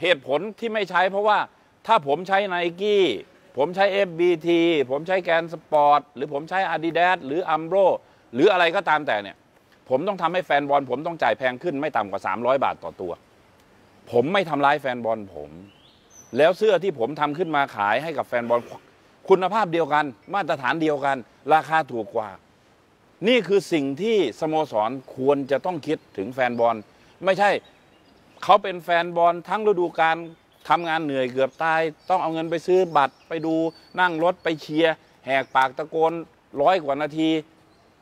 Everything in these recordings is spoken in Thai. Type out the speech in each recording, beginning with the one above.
เหตุผลที่ไม่ใช้เพราะว่าถ้าผมใช้ไนกี้ผมใช้ FBT ผมใช้แกนสปอร์ตหรือผมใช้ Adidas หรืออัมโบหรืออะไรก็ตามแต่เนี่ย ผมต้องทำให้แฟนบอล ผมต้องจ่ายแพงขึ้นไม่ต่ำกว่า 300 บาทต่อตัว ผมไม่ทำร้ายแฟนบอลผม แล้วเสื้อที่ผมทำขึ้นมาขายให้กับแฟนบอลคุณภาพเดียวกัน มาตรฐานเดียวกัน ราคาถูกกว่า นี่คือสิ่งที่สโมสรควรจะต้องคิดถึงแฟนบอล ไม่ใช่ เขาเป็นแฟนบอลทั้งฤดูกาลทำงานเหนื่อยเกือบตาย ต้องเอาเงินไปซื้อบัตรไปดูนั่งรถไปเชียร์แหกปากตะโกนร้อยกว่านาที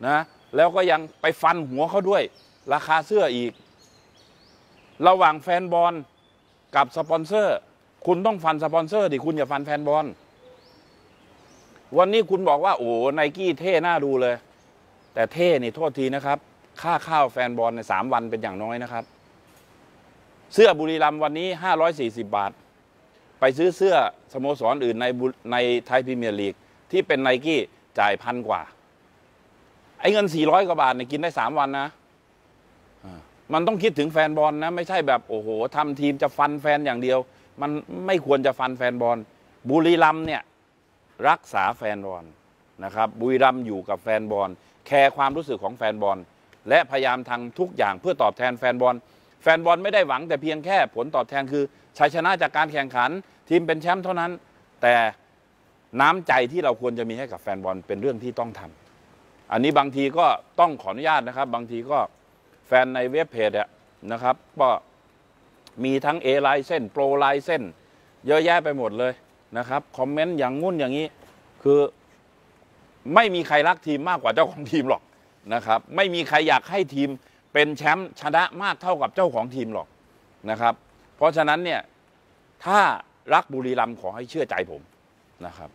นะแล้วก็ยังไปฟันหัวเขาด้วย ราคาเสื้ออีก ระหว่างแฟนบอลกับสปอนเซอร์ คุณต้องฟันสปอนเซอร์ดิคุณอย่าฟันแฟนบอลวันนี้คุณบอกว่าโอ้ไนกี้เท่น่าดูเลย แต่เท่นี่โทษทีนะครับ ค่าข้าวแฟนบอลในสามวันเป็นอย่างน้อยนะครับ เสื้อบุรีรัมย์วันนี้ 540 บาท ไปซื้อเสื้อสโมสรอื่นในในไทยพรีเมียร์ลีก ที่เป็นไนกี้จ่ายพันกว่า ไอ้เงิน 400 กว่าบาทเนี่ยกินได้ 3 วันนะมันต้องคิดถึงแฟนบอลนะ ไม่ใช่แบบโอ้โหทำทีมจะฟันแฟนอย่างเดียว มันไม่ควรจะฟันแฟนบอลบุรีรัมย์เนี่ยรักษาแฟนบอลนะครับบุรีรัมย์อยู่กับแฟนบอลแคร์ความรู้สึกของแฟนบอลและพยายามทำทุกอย่างเพื่อตอบแทนแฟนบอล ฟนบอลไม่ได้หวังแต่เพียงแค่ผลตอบแทนคือชัยชนะจากการแข่งขัน ทีมเป็นแชมป์เท่านั้น แต่น้ำใจที่เราควรจะมีให้กับแฟนบอลเป็นเรื่องที่ต้องทำอันนี้บางทีก็ต้องขออนุญาตนะครับ บางทีก็แฟนในเว็บเพจนะครับ ก็มีทั้ง A ไลเส้นโปรไลเส้นเยอะแยะไปหมดเลยนะครับคอมเมนต์อย่างงุ่นอย่างนี้ คือไม่มีใครรักทีมมากกว่าเจ้าของทีมหรอกนะครับ ไม่มีใครอยากให้ทีม เป็นแชมป์ชนะมากเท่ากับเจ้าของทีมหรอกนะครับ เพราะฉะนั้นเนี่ยถ้ารักบุรีรัมย์ขอให้เชื่อใจผมนะครับ